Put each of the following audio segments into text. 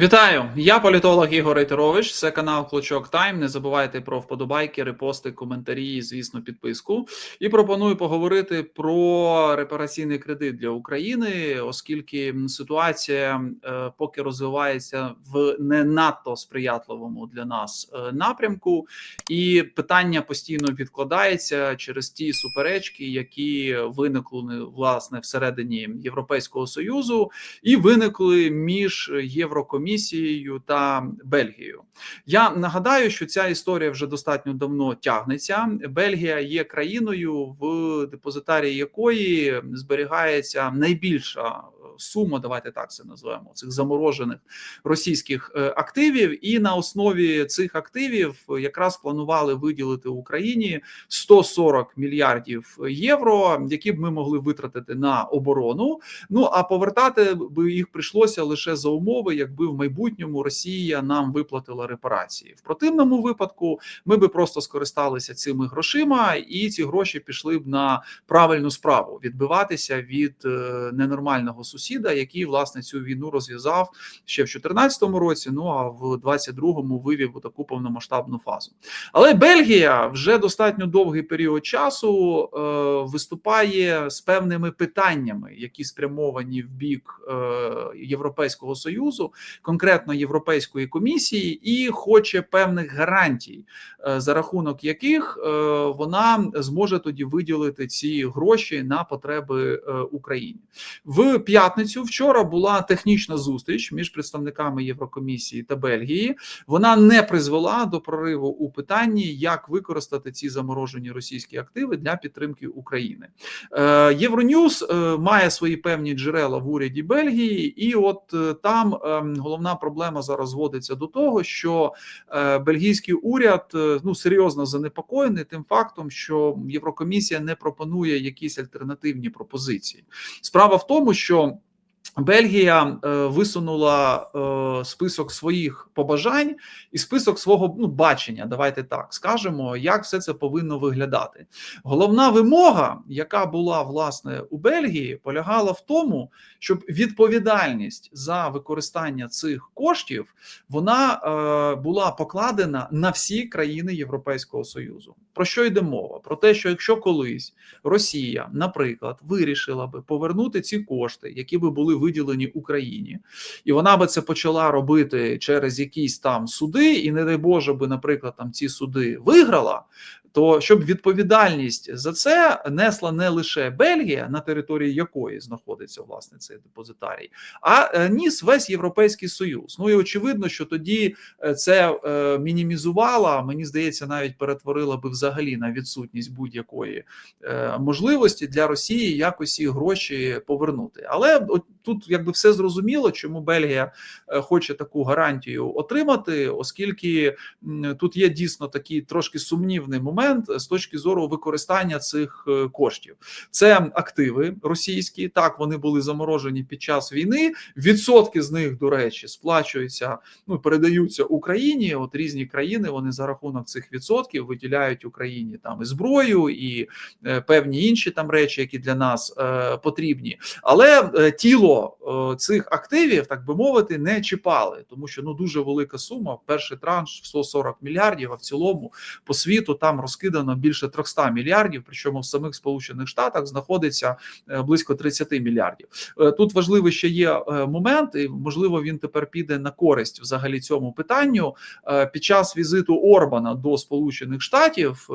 Вітаю, я політолог Ігор Рейтерович. Це канал Клочок Тайм. Не забувайте про вподобайки, репости, коментарі, звісно, підписку. І пропоную поговорити про репараційний кредит для України, оскільки ситуація е, поки розвивається в не надто сприятливому для нас е, напрямку, і питання постійно відкладається через ті суперечки, які виникли власне всередині Європейського союзу, і виникли між Єврокомісією комісією та Бельгією. Я нагадаю, що ця історія вже достатньо давно тягнеться. Бельгія є країною, в депозитарії якої зберігається найбільша сума, давайте так це називаємо цих заморожених російських е, активів, і на основі цих активів якраз планували виділити Україні 140 мільярдів євро, які б ми могли витратити на оборону. Ну а повертати би їх прийшлося лише за умови, якби в майбутньому Росія нам виплатила репарації. В противному випадку ми би просто скористалися цими грошима, і ці гроші пішли б на правильну справу відбиватися від е, ненормального сусіда, який власне цю війну розв'язав ще в 2014 році. Ну а в 22-му вивів таку повномасштабну фазу. Але Бельгія вже достатньо довгий період часу е, виступає з певними питаннями, які спрямовані в бік е, Європейського союзу, конкретно Європейської комісії, і хоче певних гарантій, е, за рахунок яких е, вона зможе тоді виділити ці гроші на потреби е, України в п'ятницю. Вчора була технічна зустріч між представниками Єврокомісії та Бельгії. Вона не призвела до прориву у питанні, як використати ці заморожені російські активи для підтримки України. Євроньюз має свої певні джерела в уряді Бельгії, і от там ем, головна проблема зараз зводиться до того, що е, бельгійський уряд е, ну серйозно занепокоєний тим фактом, що Єврокомісія не пропонує якісь альтернативні пропозиції. Справа в тому, що Бельгія е, висунула е, список своїх побажань і список свого ну, бачення. Давайте так скажемо, як все це повинно виглядати. Головна вимога, яка була власне у Бельгії, полягала в тому, щоб відповідальність за використання цих коштів вона е, була покладена на всі країни Європейського союзу. Про що йде мова? Про те, що якщо колись Росія, наприклад, вирішила би повернути ці кошти, які би були виділені Україні, і вона би це почала робити через якісь там суди, і не дай Боже би, наприклад, там ці суди виграла. То щоб відповідальність за це несла не лише Бельгія, на території якої знаходиться власне цей депозитарій, а е, ніс весь європейський союз. Ну і очевидно, що тоді е, це е, мінімізувало, мені здається, навіть перетворила би взагалі на відсутність будь-якої можливості для Росії якось ці гроші повернути. Але от тут якби все зрозуміло, чому Бельгія хоче таку гарантію отримати, оскільки тут є дійсно такий трошки сумнівний момент момент з точки зору використання цих е, коштів. Це активи російські. Так вони були заморожені під час війни. Відсотки з них, до речі, сплачуються, ну передаються Україні. От різні країни вони за рахунок цих відсотків виділяють Україні там і зброю, і е, певні інші там речі, які для нас е, потрібні. Але тіло цих активів, так би мовити, не чіпали, тому що ну дуже велика сума. Перший транш 140 мільярдів. А в цілому по світу там розкидано більше 300 мільярдів. Причому в самих Сполучених Штатах знаходиться е, близько 30 мільярдів. Е, тут важливий ще є е, момент, і можливо він тепер піде на користь взагалі цьому питанню. Під час візиту Орбана до Сполучених Штатів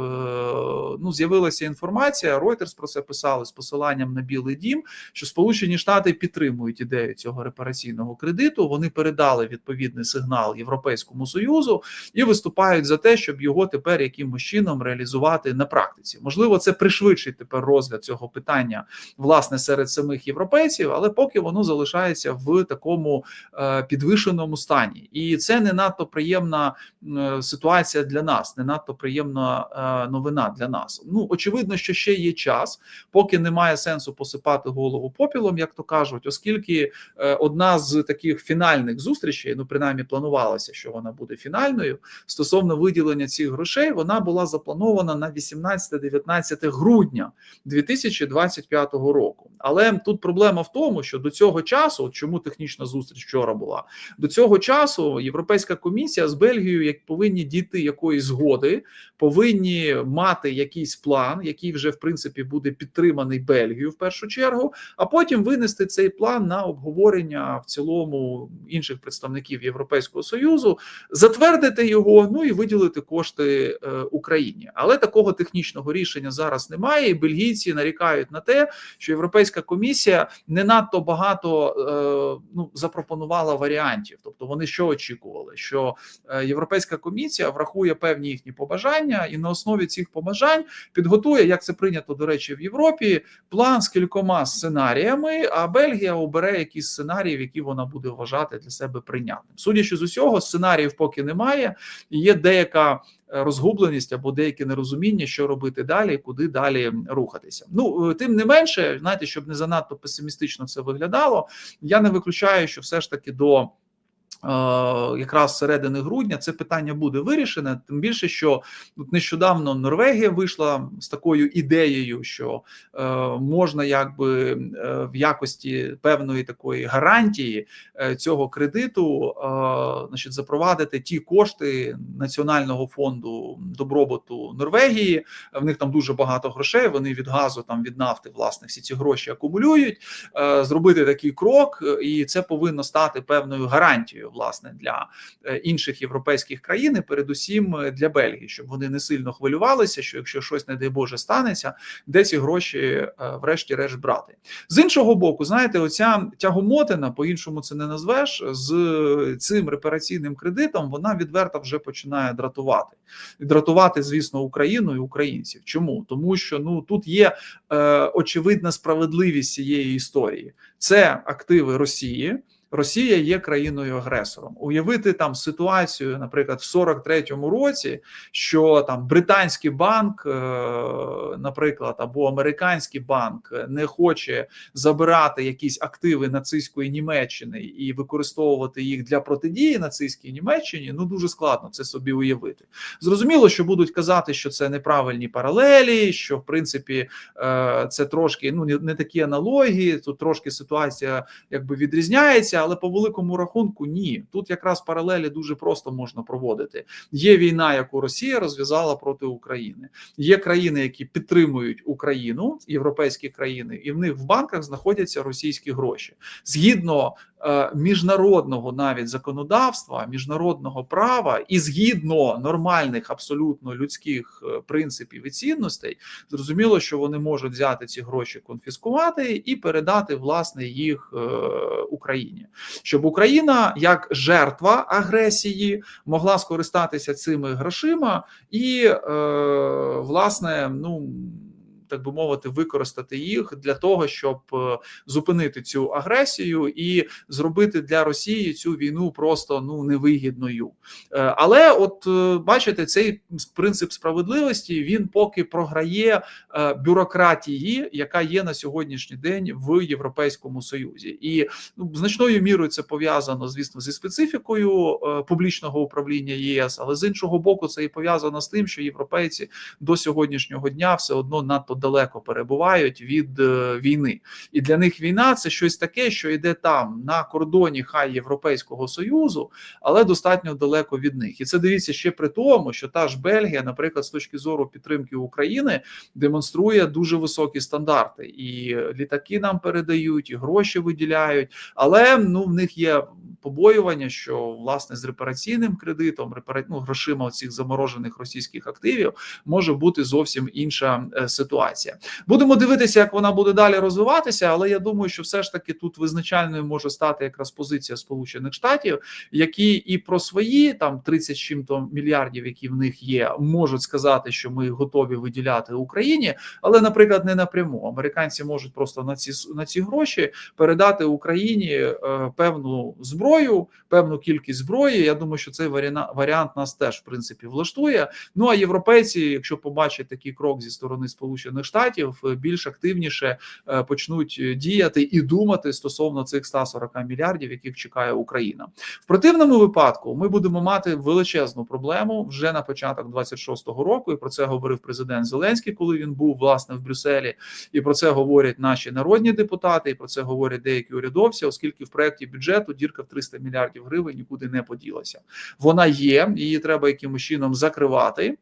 ну з'явилася інформація. Reuters про це писали з посиланням на Білий Дім, що Сполучені Штати підтримують ідею цього репараційного кредиту. Вони передали відповідний сигнал Європейському союзу і виступають за те, щоб його тепер якимось чином реалізувати на практиці. Можливо, це пришвидшить тепер розгляд цього питання власне серед самих європейців, але поки воно залишається в такому е, підвищеному стані, і це не надто приємна е, ситуація для нас, не надто приємна е, новина для нас. Ну очевидно, що ще є час, поки немає сенсу посипати голову попілом, як то кажуть, оскільки одна з таких фінальних зустрічей, ну принаймні планувалося, що вона буде фінальною стосовно виділення цих грошей, вона була запланована запланована на 18-19 грудня 2025 року. Але тут проблема в тому, що до цього часу, чому технічна зустріч вчора була, до цього часу Європейська комісія з Бельгією як повинні дійти якоїсь згоди, повинні мати якийсь план, який вже в принципі буде підтриманий Бельгією в першу чергу, а потім винести цей план на обговорення в цілому інших представників Європейського союзу, затвердити його, ну і виділити кошти е, Україні. Але такого технічного рішення зараз немає. І бельгійці нарікають на те, що Європейська комісія не надто багато е, ну запропонувала варіантів. Тобто вони що очікували, що е, Європейська комісія врахує певні їхні побажання, і на основі цих побажань підготує, як це прийнято до речі, в Європі, план з кількома сценаріями. А Бельгія обере якісь сценарії, які вона буде вважати для себе прийнятним. Судячи з усього, сценаріїв поки немає. Є деяка розгубленість або деяке нерозуміння, що робити далі, куди далі рухатися. Ну тим не менше, знаєте, щоб не занадто песимістично це виглядало. Я не виключаю, що все ж таки до. Якраз середини грудня це питання буде вирішене, тим більше, що нещодавно Норвегія вийшла з такою ідеєю, що е, можна якби е, в якості певної такої гарантії е, цього кредиту, е, значить, запровадити ті кошти Національного фонду добробуту Норвегії. В них там дуже багато грошей. Вони від газу, там від нафти, власне, всі ці гроші акумулюють. Е, зробити такий крок, і це повинно стати певною гарантією власне для е, інших європейських країн, і передусім е, для Бельгії, щоб вони не сильно хвилювалися, що якщо щось, не дай Боже, станеться, де ці гроші, е, врешті-решт, брати з іншого боку, знаєте, оця тягомотина, по іншому це не назвеш з цим репараційним кредитом. Вона відверто вже починає дратувати, дратувати, звісно, Україну і українців. Чому тому, що ну тут є е, очевидна справедливість цієї історії, це активи Росії. Росія є країною агресором. Уявити там ситуацію, наприклад, в 43-му році, що там британський банк, е, наприклад, або американський банк не хоче забирати якісь активи нацистської Німеччини і використовувати їх для протидії нацистській Німеччині. Ну дуже складно це собі уявити. Зрозуміло, що будуть казати, що це неправильні паралелі, що в принципі е, це трошки ну не такі аналогії. Тут трошки ситуація якби відрізняється але по великому рахунку ні. Тут якраз паралелі дуже просто можна проводити. Є війна, яку Росія розв'язала проти України. Є країни, які підтримують Україну, європейські країни, і в них в банках знаходяться російські гроші згідно Е, міжнародного навіть законодавства, міжнародного права і згідно нормальних, абсолютно людських е, принципів і цінностей, зрозуміло, що вони можуть взяти ці гроші, конфіскувати і передати власне їх е, Україні, щоб Україна як жертва агресії могла скористатися цими грошима і власне ну так би мовити, використати їх для того, щоб е, зупинити цю агресію і зробити для Росії цю війну просто ну невигідною. Е, але, от е, бачите, цей принцип справедливості він поки програє бюрократії, яка є на сьогоднішній день в Європейському Союзі, і ну значною мірою це пов'язано, звісно, зі специфікою публічного управління ЄС, але з іншого боку, це і пов'язано з тим, що європейці до сьогоднішнього дня все одно надто далеко перебувають від е, війни, і для них війна це щось таке, що йде там на кордоні хай Європейського союзу, але достатньо далеко від них. І це дивіться ще при тому, що та ж Бельгія, наприклад, з точки зору підтримки України, демонструє дуже високі стандарти, і літаки нам передають, і гроші виділяють, але ну в них є побоювання, що власне з репараційним кредитом, репара... ну, грошима цих заморожених російських активів може бути зовсім інша е, ситуація. Будемо дивитися, як вона буде далі розвиватися, але я думаю, що все ж таки тут визначальною може стати якраз позиція Сполучених Штатів, які і про свої там 30 чим-то мільярдів, які в них є, можуть сказати, що ми готові виділяти Україні, але, наприклад, не напряму. Американці можуть просто на ці на ці гроші передати Україні е, певну зброю, певну кількість зброї. Я думаю, що цей варіант нас теж в принципі влаштує. Ну а європейці, якщо побачать такий крок зі сторони Сполучених. Сполучених Штатів е, більш активніше е, почнуть діяти і думати стосовно цих 140 мільярдів, яких чекає Україна. В противному випадку ми будемо мати величезну проблему вже на початок 26-го року. І про це говорив президент Зеленський, коли він був власне в Брюсселі. І про це говорять наші народні депутати, і про це говорять деякі урядовці, оскільки в проєкті бюджету дірка в 300 мільярдів гривень нікуди не поділася. Вона є, її треба якимось чином закривати.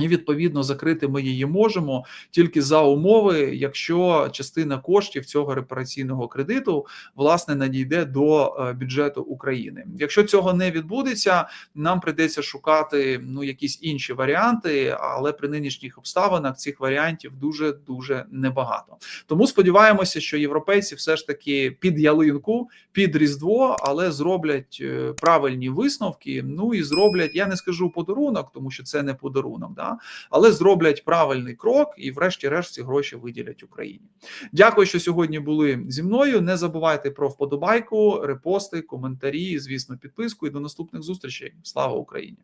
І відповідно закрити ми її можемо тільки за умови, якщо частина коштів цього репараційного кредиту власне надійде до е, бюджету України. Якщо цього не відбудеться, нам прийдеться шукати ну якісь інші варіанти, але при нинішніх обставинах цих варіантів дуже дуже небагато. Тому сподіваємося, що європейці все ж таки під ялинку, під різдво, але зроблять е, правильні висновки. Ну і зроблять, я не скажу подарунок, тому що це не подарунок. Да? Але зроблять правильний крок і, врешті-решт, ці гроші виділять Україні. Дякую, що сьогодні були зі мною. Не забувайте про вподобайку, репости, коментарі, звісно, підписку і до наступних зустрічей. Слава Україні!